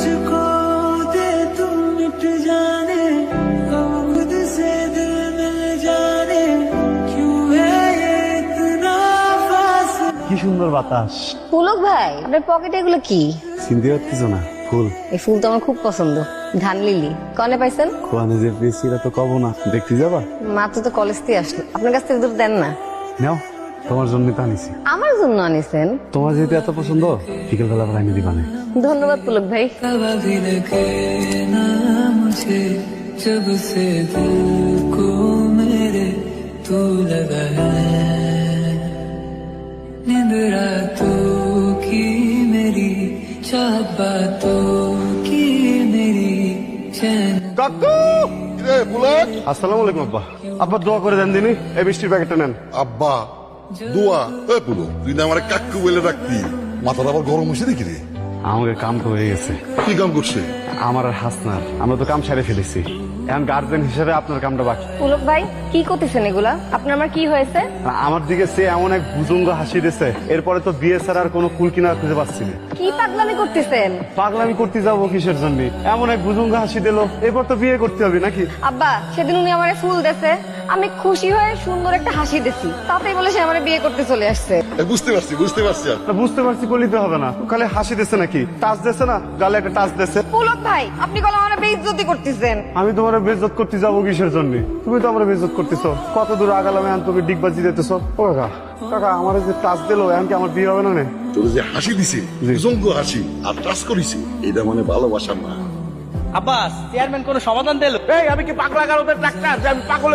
मुझको दे तू मिट जाने हम खुद से दिल मिल जाने क्यों है ये इतना फासला কি সুন্দর বাতাস পুলক ভাই আপনার পকেটে এগুলো কি চিনতে পারতেছ না ফুল এই ফুল তো আমার খুব পছন্দ ধান লিলি কনে পাইছেন কোয়ানে যে পেয়েছি এটা তো কব না দেখতে যাবা মাত্র তো কলেজ থেকে আসলো আপনার কাছ থেকে দুটো দেন না নাও তোমার জন্য তো আনিছি আমার জন্য আনিছেন তোমার যেহেতু এত পছন্দ বিকেল বেলা বেলা এনে দিবানে ধন্যবাদ পুলক ভাই हवा भी लगे ना मुझे जब से दिल को मेरे तू लगा है नींद रातों की मेरी चाहत बातों की मेरी चैन কাকু রে বুলেট আসসালামু আলাইকুম আব্বা আব্বা দোয়া করে দেন দিনি এই বৃষ্টির প্যাকেটটা নেন আব্বা দোয়া এ পুলো তুই না আমার কাকু বলে রাখতি মাথাটা আবার গরম হয়েছে দেখি রে? আমাকে কাম করে গেছে। কি কাম করছে? আমার আর হাসনার। আমরা তো কাম সারে ফেলেছি। এখন গার্জেন হিসেবে আপনার কামটা বাকি। পুলক ভাই কি করতেছেন এগুলা? আপনার আমার কি হয়েছে? আমার দিকে সে এমন এক বুজুঙ্গ হাসি দিয়েছে এরপরে তো বিয়ে ছাড়া আর কোনো কুল কিনা খুঁজে পাচ্ছি না। কি পাগলামি করতেছেন? পাগলামি করতে যাব কিসের জন্য? এমন এক বুজুঙ্গ হাসি দিল এরপর তো বিয়ে করতে হবে নাকি? আব্বা সেদিন উনি আমার ফুল দেছে আমি খুশি হয়ে সুন্দর একটা হাসি দিছি। তাতেই বলে সে আমার বিয়ে করতে চলে আসছে। এ, বুঝতে পারছি বুঝতে পারছি আর। তা বুঝতে পারছি বলিতে হবে না। খালি হাসি দিছে নাকি? টাচ দিছে না? গালে একটা টাচ দিছে পুলক ভাই আপনি গলা আমার বেইজ্জতি করতেছেন। আমি তোমার বেইজ্জত করতে যাব কিসের জন্য? তুমি তো আমার বেইজ্জত করতেছো। কত দূর আগালামে এখন তুমি ডিগবাজি দিতেছো। ও কাকা কাকা আমার যে টাচ দিলো এখন কি আমার বিয়ে হবে না নে? তোর যে হাসি দিছে জঙ্গ হাসি আর টাচ করিছে এটা মানে ভালোবাসা না। আব্বাস চেয়ারম্যান কোনো সমাধান দিল? এই আমি কি পাগলা গারদের ডাক্তার যে আমি পাগল